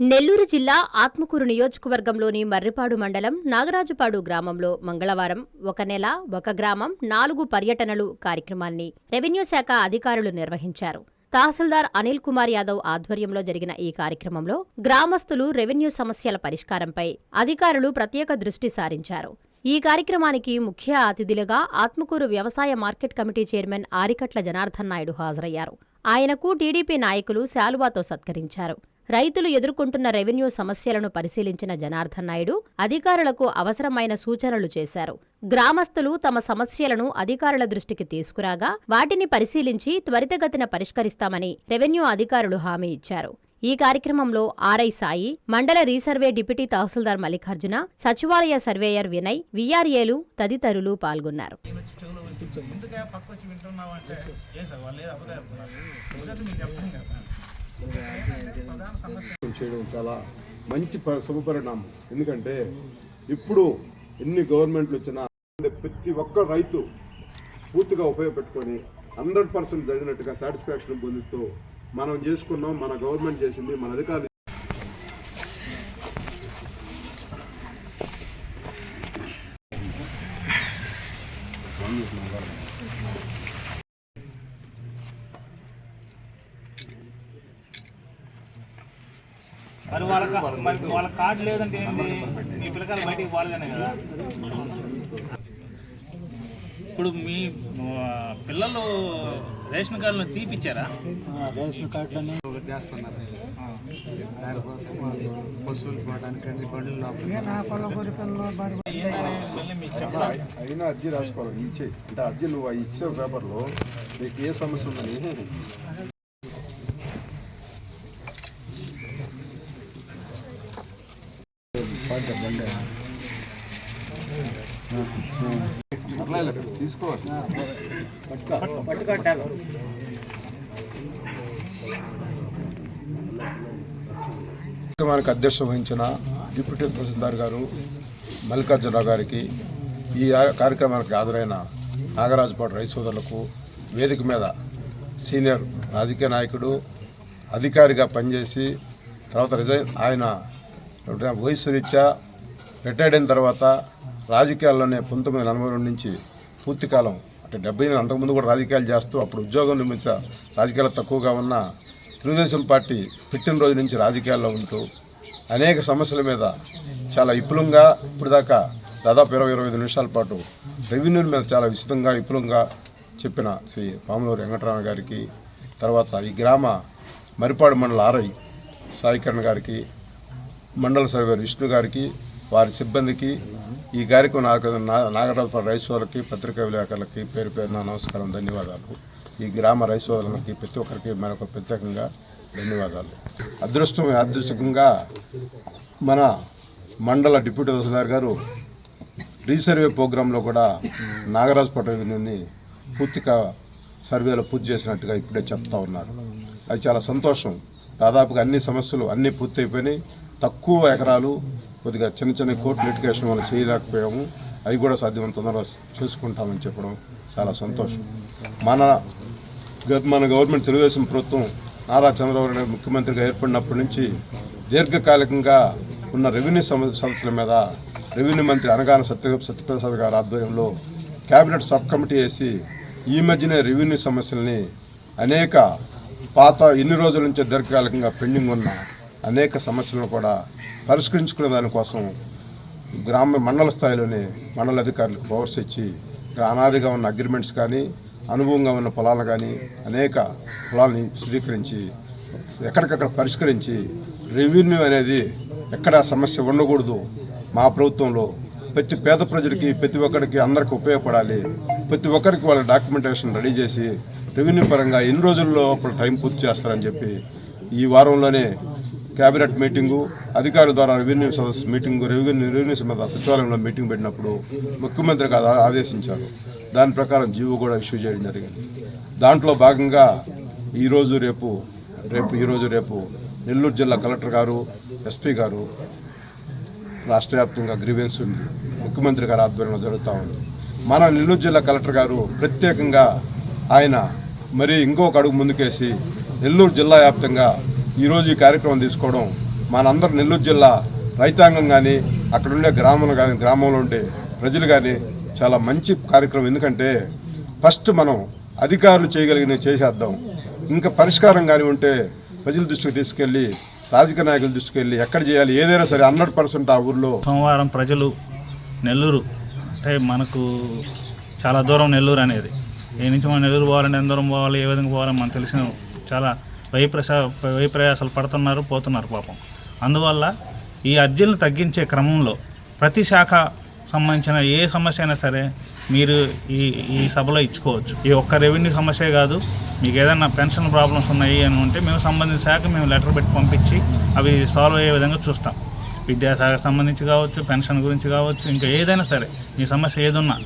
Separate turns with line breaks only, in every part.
నెల్లూరు జిల్లా ఆత్మకూరు నియోజకవర్గంలోని మర్రిపాడు మండలం నాగరాజుపాడు గ్రామంలో మంగళవారం ఒక నెల ఒక గ్రామం నాలుగు పర్యటనలు కార్యక్రమాన్ని రెవెన్యూ శాఖ అధికారులు నిర్వహించారు. తహసీల్దార్ అనిల్ కుమార్ యాదవ్ ఆధ్వర్యంలో జరిగిన ఈ కార్యక్రమంలో గ్రామస్తులు రెవెన్యూ సమస్యల పరిష్కారంపై అధికారులు ప్రత్యేక దృష్టి సారించారు. ఈ కార్యక్రమానికి ముఖ్య అతిథులుగా ఆత్మకూరు వ్యవసాయ market committee chairman Arikatla Janardhan Naidu హాజరయ్యారు. ఆయనకు టీడీపీ నాయకులు శాలువాతో సత్కరించారు. రైతులు ఎదుర్కొంటున్న రెవెన్యూ సమస్యలను పరిశీలించిన జనార్దన్ నాయుడు అధికారులకు అవసరమైన సూచనలు చేశారు. గ్రామస్తులు తమ సమస్యలను అధికారుల దృష్టికి తీసుకురాగా వాటిని పరిశీలించి త్వరితగతిన పరిష్కరిస్తామని రెవెన్యూ అధికారులు హామీ ఇచ్చారు. ఈ కార్యక్రమంలో ఆర్ఐ సాయి మండల రీసర్వే డిప్యూటీ తహసీల్దార్ మల్లికార్జున సచివాలయ సర్వేయర్ వినయ్ విఆర్ఏలు తదితరులు పాల్గొన్నారు.
ఎందుకే పక్క వచ్చి వింటున్నావు అంటే ఏ సార్ వాళ్ళు
చేయడం చాలా మంచి ప- శుభపరిణామం ఎందుకంటే ఇప్పుడు ఎన్ని గవర్నమెంట్లు వచ్చినా అంటే ప్రతి ఒక్క రైతు పూర్తిగా ఉపయోగపెట్టుకొని హండ్రెడ్ పర్సెంట్ జరిగినట్టుగా సాటిస్ఫాక్షన్ పొందుతూ మనం చేసుకున్నాం మన గవర్నమెంట్ చేసింది మన అధికారులు
మరి వాళ్ళ మరి వాళ్ళ కార్డు లేదంటే ఏంది? మీ పిల్లకాయలు బయటికి పోలేదనే కదా. ఇప్పుడు మీ పిల్లలు రేషన్ కార్డులు తీపిచ్చారా?
రేషన్ కార్డులని చేస్తున్నారు. దానికోసం వాళ్ళు పశువులు పోవడానికి అన్ని బండ్లు
అయినా అర్జీ రాసుకోవాలి. ఇచ్చే అంటే అర్జీ నువ్వు ఇచ్చే పేపర్లో నీకు ఏ సమస్య ఉందని పర్లేదు సార్ తీసుకోవాలి
పట్టుకట్టాలి
కార్యక్రమానికి అధ్యక్ష వహించిన డిప్యూటీ తహసీల్దార్ గారు మల్లికార్జునరావు గారికి ఈ కార్యక్రమానికి హాజరైన నాగరాజుపాటు రైతు సోదరులకు వేదిక మీద సీనియర్ రాజకీయ నాయకుడు అధికారిగా పనిచేసి తర్వాత రిజైన్ ఆయన వయసు రీత్యా రిటైర్డ్ అయిన తర్వాత రాజకీయాల్లోనే పంతొమ్మిది వందల నలభై రెండు నుంచి పూర్తి కాలం అంటే డెబ్బై అంతకుముందు కూడా రాజకీయాలు చేస్తూ అప్పుడు ఉద్యోగం నిమిత్త రాజకీయాలు తక్కువగా ఉన్న తెలుగుదేశం పార్టీ పుట్టినరోజు నుంచి రాజకీయాల్లో ఉంటూ అనేక సమస్యల మీద చాలా విపులంగా ఇప్పుడు దాకా దాదాపు ఇరవై ఇరవై ఐదు నిమిషాల పాటు రెవెన్యూ మీద చాలా విస్తృతంగా విపులంగా చెప్పిన శ్రీ పాములూరు వెంకటరామ గారికి తర్వాత ఈ గ్రామ మరిపాడు మండల ఆర్ఐ సాయికరణ్ గారికి మండల సర్వేర్ విష్ణు గారికి వారి సిబ్బందికి ఈ కార్యక్రమం నాగ- నాగరాజుపాడు రైస్ సోదరులకి పత్రికా విలేకరులకి పేరు పేరున నమస్కారం ధన్యవాదాలు. ఈ గ్రామ రైస్ వాళ్ళకి ప్రతి ఒక్కరికి మనకు ప్రత్యేకంగా ధన్యవాదాలు. అదృష్టం అదృష్టంగా మన మండల డిప్యూటీ తహసీల్దార్ గారు రీసర్వే ప్రోగ్రాంలో కూడా నాగరాజు రెవెన్యూని పూర్తిగా సర్వేలో పూర్తి చేసినట్టుగా ఇప్పుడే చెప్తా ఉన్నారు. అది చాలా సంతోషం. దాదాపుగా అన్ని సమస్యలు అన్నీ పూర్తయిపోయినాయి. తక్కువ ఎకరాలు కొద్దిగా చిన్న చిన్న కోర్టు లిటిగేషన్ వల్ల చేయలేకపోయాము. అవి కూడా సాధ్యమైన తొందరగా చేసుకుంటామని చెప్పడం చాలా సంతోషం. మన మన గవర్నమెంట్ తెలుగుదేశం ప్రభుత్వం నారా చంద్రబాబు నాయుడు ముఖ్యమంత్రిగా ఏర్పడినప్పటి నుంచి దీర్ఘకాలికంగా ఉన్న రెవెన్యూ సమస్యల మీద రెవెన్యూ మంత్రి అనగాన సత్య సత్యప్రసాద్ గారి ఆధ్వర్యంలో కేబినెట్ సబ్ కమిటీ వేసి ఈ మధ్యనే రెవెన్యూ సమస్యల్ని అనేక పాత ఎన్ని రోజుల నుంచి దీర్ఘకాలికంగా పెండింగ్ ఉన్న అనేక సమస్యలను కూడా పరిష్కరించుకునే దానికోసం గ్రామ మండల స్థాయిలోనే మండల అధికారులకు పవర్స్ ఇచ్చి అనాదిగా ఉన్న అగ్రిమెంట్స్ కానీ అనుభవంగా ఉన్న పొలాలు కానీ అనేక పొలాలని స్వీకరించి ఎక్కడికక్కడ పరిష్కరించి రెవెన్యూ అనేది ఎక్కడ సమస్య ఉండకూడదు. మా ప్రభుత్వంలో ప్రతి పేద ప్రజలకి ప్రతి ఒక్కరికి అందరికి ఉపయోగపడాలి. ప్రతి ఒక్కరికి వాళ్ళ డాక్యుమెంటేషన్ రెడీ చేసి రెవెన్యూ పరంగా ఎన్ని రోజుల్లో అప్పుడు టైం పూర్తి చేస్తారని చెప్పి ఈ వారంలోనే కేబినెట్ మీటింగు అధికారుల ద్వారా రెవెన్యూ సదస్సు మీటింగు రెవెన్యూ రెవెన్యూ మీద సచివాలయంలో మీటింగ్ పెట్టినప్పుడు ముఖ్యమంత్రి గారు ఆదేశించారు. దాని ప్రకారం జీవో కూడా ఇష్యూ చేయడం జరిగింది. దాంట్లో భాగంగా ఈరోజు రేపు రేపు ఈరోజు రేపు నెల్లూరు జిల్లా కలెక్టర్ గారు ఎస్పీ గారు రాష్ట్ర వ్యాప్తంగా గ్రీవెన్స్ ఉంది. ముఖ్యమంత్రి గారి ఆధ్వర్యంలో జరుగుతూ ఉంది. మన నెల్లూరు జిల్లా కలెక్టర్ గారు ప్రత్యేకంగా ఆయన మరి ఇంకొక అడుగు ముందుకేసి నెల్లూరు జిల్లా వ్యాప్తంగా ఈరోజు ఈ కార్యక్రమం తీసుకోవడం మనందరు నెల్లూరు జిల్లా రైతాంగం కానీ అక్కడ ఉండే కానీ గ్రామంలో ఉండే ప్రజలు కానీ చాలా మంచి కార్యక్రమం. ఎందుకంటే ఫస్ట్ మనం అధికారులు చేయగలిగినవి చేసేద్దాం. ఇంకా పరిష్కారం కానీ ఉంటే ప్రజల దృష్టికి తీసుకెళ్ళి రాజకీయ నాయకుల దృష్టికి వెళ్ళి ఎక్కడ చేయాలి ఏదైనా సరే హండ్రెడ్ పర్సెంట్ ఆ ఊర్లో
సోమవారం ప్రజలు నెల్లూరు అంటే మనకు చాలా దూరం నెల్లూరు అనేది. ఏ నుంచి మనం నెల్లూరు పోవాలంటే ఎంత దూరం పోవాలి ఏ విధంగా పోవాలని మనకు తెలిసిన చాలా వైప్రసా వైప్రయాసాలు పడుతున్నారు పోతున్నారు పాపం. అందువల్ల ఈ అర్జీలను తగ్గించే క్రమంలో ప్రతి శాఖ సంబంధించిన ఏ సమస్య అయినా సరే మీరు ఈ ఈ సభలో ఇచ్చుకోవచ్చు. ఈ ఒక్క రెవెన్యూ సమస్యే కాదు మీకు ఏదైనా పెన్షన్ ప్రాబ్లమ్స్ ఉన్నాయి అని ఉంటే మేము సంబంధించిన శాఖ మేము లెటర్ పెట్టి పంపించి అవి సాల్వ్ అయ్యే విధంగా చూస్తాం. విద్యాశాఖకు సంబంధించి కావచ్చు పెన్షన్ గురించి కావచ్చు ఇంకా ఏదైనా సరే మీ సమస్య ఏదున్నా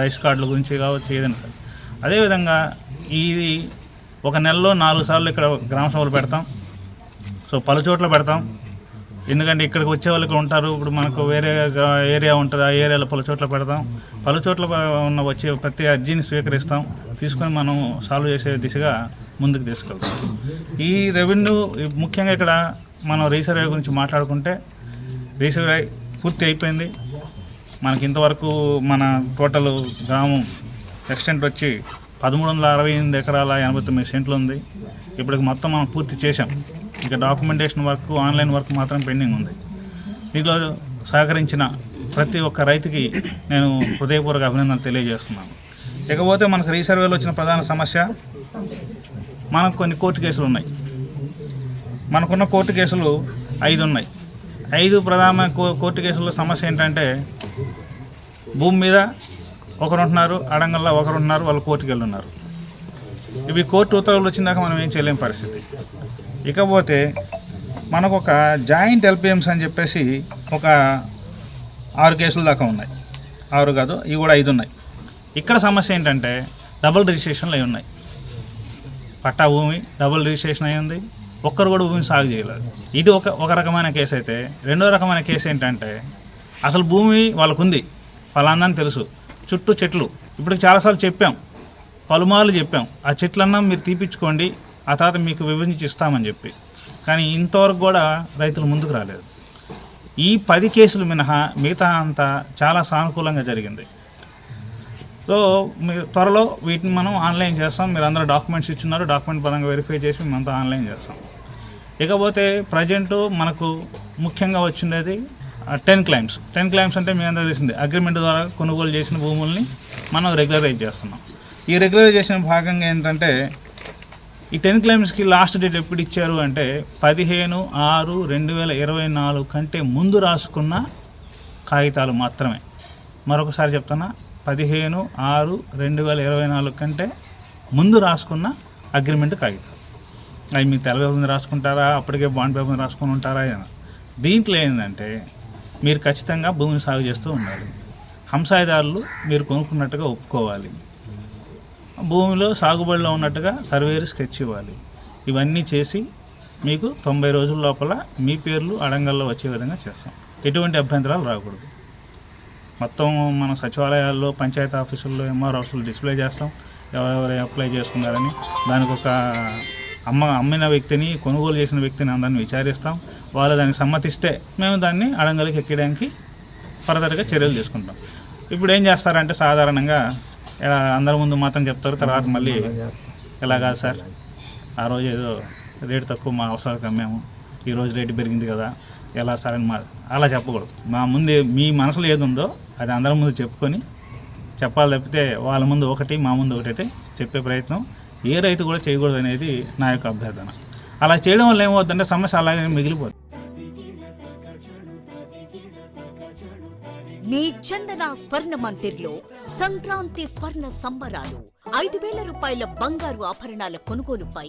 రైస్ కార్డుల గురించి కావచ్చు ఏదైనా సరే. అదేవిధంగా ఇది ఒక నెలలో నాలుగు సార్లు ఇక్కడ గ్రామ సభలు పెడతాం. సో పలు చోట్ల పెడతాం. ఎందుకంటే ఇక్కడికి వచ్చే వాళ్ళు ఇక్కడ ఉంటారు. ఇప్పుడు మనకు వేరే ఏరియా ఉంటుంది. ఆ ఏరియాలో పలు చోట్ల పెడతాం. పలు చోట్ల ఉన్న వచ్చే ప్రతి అర్జీని స్వీకరిస్తాం. తీసుకొని మనం సాల్వ్ చేసే దిశగా ముందుకు తీసుకెళ్తాం. ఈ రెవెన్యూ ముఖ్యంగా ఇక్కడ మనం రీసర్వే గురించి మాట్లాడుకుంటే రీసర్వే పూర్తి అయిపోయింది. మనకి ఇంతవరకు మన టోటల్ గ్రామం ఎక్స్టెంట్ వచ్చి పదమూడు వందల అరవై ఎనిమిది ఎకరాల ఎనభై తొమ్మిది సెంట్లు ఉంది. ఇప్పటికి మొత్తం మనం పూర్తి చేసాం ఇక డాక్యుమెంటేషన్ వర్క్ ఆన్లైన్ వర్క్ మాత్రం పెండింగ్ ఉంది. దీంట్లో సహకరించిన ప్రతి ఒక్క రైతుకి నేను హృదయపూర్వక అభినందనలు తెలియజేస్తున్నాను. ఇకపోతే మనకు రీసర్వేలో వచ్చిన ప్రధాన సమస్య మనకు కొన్ని కోర్టు కేసులు ఉన్నాయి. మనకున్న కోర్టు కేసులు ఐదు ఉన్నాయి. ఐదు ప్రధాన కో- కోర్టు కేసుల్లో సమస్య ఏంటంటే భూమి మీద ఒకరు ఉంటున్నారు అడంగల్లో ఒకరు ఉంటున్నారు వాళ్ళు కోర్టుకి వెళ్ళున్నారు. ఇవి కోర్టు ఉత్తర్వులు వచ్చిందాక మనం ఏం చేయలేని పరిస్థితి. ఇకపోతే మనకు ఒక జాయింట్ ఎల్పిఎంస్ అని చెప్పేసి ఒక ఆరు కేసులు దాకా ఉన్నాయి. ఆరు కాదు ఇవి కూడా ఐదు ఉన్నాయి. ఇక్కడ సమస్య ఏంటంటే డబుల్ రిజిస్ట్రేషన్లు అయి ఉన్నాయి. పట్టా భూమి డబుల్ రిజిస్ట్రేషన్ అయ్యింది ఒక్కరు కూడా భూమిని సాగు చేయలేదు. ఇది ఒక ఒక రకమైన కేసు అయితే రెండో రకమైన కేసు ఏంటంటే అసలు భూమి వాళ్ళకు ఉంది ఫలాందని తెలుసు. చుట్టూ చెట్లు. ఇప్పుడు చాలాసార్లు చెప్పాం. పలుమార్లు చెప్పాం. ఆ చెట్లన్నా మీరు తీపిచ్చుకోండి. ఆ తర్వాత మీకు విభజించి ఇస్తామని చెప్పి. కానీ ఇంతవరకు కూడా రైతులు ముందుకు రాలేదు. ఈ పది కేసులు మినహా మిగతా అంతా చాలా సానుకూలంగా జరిగింది. సో మీ త్వరలో వీటిని మనం ఆన్లైన్ చేస్తాం. మీరు అందరూ డాక్యుమెంట్స్ ఇచ్చున్నారు. డాక్యుమెంట్ పరంగా వెరిఫై చేసి మేమంతా ఆన్లైన్ చేస్తాం. ఇకపోతే ప్రజెంట్ మనకు ముఖ్యంగా వచ్చిండేది టెన్ క్లైమ్స్ టెన్ క్లైమ్స్ అంటే మీ అందరూ తెలిసింది. అగ్రిమెంట్ ద్వారా కొనుగోలు చేసిన భూముల్ని మనం రెగ్యులరైజ్ చేస్తున్నాం. ఈ రెగ్యులరైజేషన్ భాగంగా ఏంటంటే ఈ టెన్ క్లైమ్స్కి లాస్ట్ డేట్ ఎప్పుడు ఇచ్చారు అంటే పదిహేను ఆరు రెండు వేల ఇరవై నాలుగు కంటే ముందు రాసుకున్న కాగితాలు మాత్రమే. మరొకసారి చెప్తున్నా పదిహేను ఆరు రెండు వేల ఇరవై నాలుగు కంటే ముందు రాసుకున్న అగ్రిమెంట్ కాగితం. అవి మీకు తెల్ల పేపర్ మీద రాసుకుంటారా? అప్పటికే బాండ్ పేపర్ మీద ఉంటారా? అని. దీంట్లో ఏంటంటే మీరు ఖచ్చితంగా భూమిని సాగు చేస్తూ ఉండాలి. హంసాయిదారులు మీరు కొనుక్కున్నట్టుగా ఒప్పుకోవాలి. భూమిలో సాగుబడిలో ఉన్నట్టుగా సర్వేరు స్కెచ్ ఇవ్వాలి. ఇవన్నీ చేసి మీకు తొంభై రోజుల లోపల మీ పేర్లు అడంగల్లో వచ్చే విధంగా చేస్తాం. ఎటువంటి అభ్యంతరాలు రాకూడదు. మొత్తం మన సచివాలయాల్లో పంచాయతీ ఆఫీసుల్లో ఎంఆర్ ఆఫీసులు డిస్ప్లే చేస్తాం. ఎవరెవరు అప్లై చేసుకున్నారని దానికి ఒక అమ్మ అమ్మిన వ్యక్తిని కొనుగోలు చేసిన వ్యక్తిని అందరిని విచారిస్తాం. వాళ్ళు దానికి సమ్మతిస్తే మేము దాన్ని అడంగలకి ఎక్కడానికి ఫర్దర్గా చర్యలు తీసుకుంటాం. ఇప్పుడు ఏం చేస్తారంటే సాధారణంగా ఇలా అందరి ముందు మాత్రం చెప్తారు తర్వాత మళ్ళీ ఇలా కాదు సార్? ఆ రోజు ఏదో రేటు తక్కువ మా అవసరాలకు అమ్మాము. ఈ రోజు రేటు పెరిగింది కదా ఎలా సార్ అని మా అలా చెప్పకూడదు. మా ముందు మీ మనసులో ఏది ఉందో అది అందరి ముందు చెప్పుకొని చెప్పాలి తప్పితే వాళ్ళ ముందు ఒకటి మా ముందు ఒకటి అయితే చెప్పే ప్రయత్నం. ఏ రైతు కూడా చేయకూడదు అనేది నా యొక్క అభ్యర్థన. అలా చేయడం వల్ల ఏమవుతుందంటే సమస్య అలాగే మిగిలిపోతుంది.
మీ చందన స్వర్ణ మందిర్లో సంక్రాంతి స్వర్ణ సంబరాలు ఐదు వేల రూపాయల బంగారు ఆభరణాల కొనుగోలుపై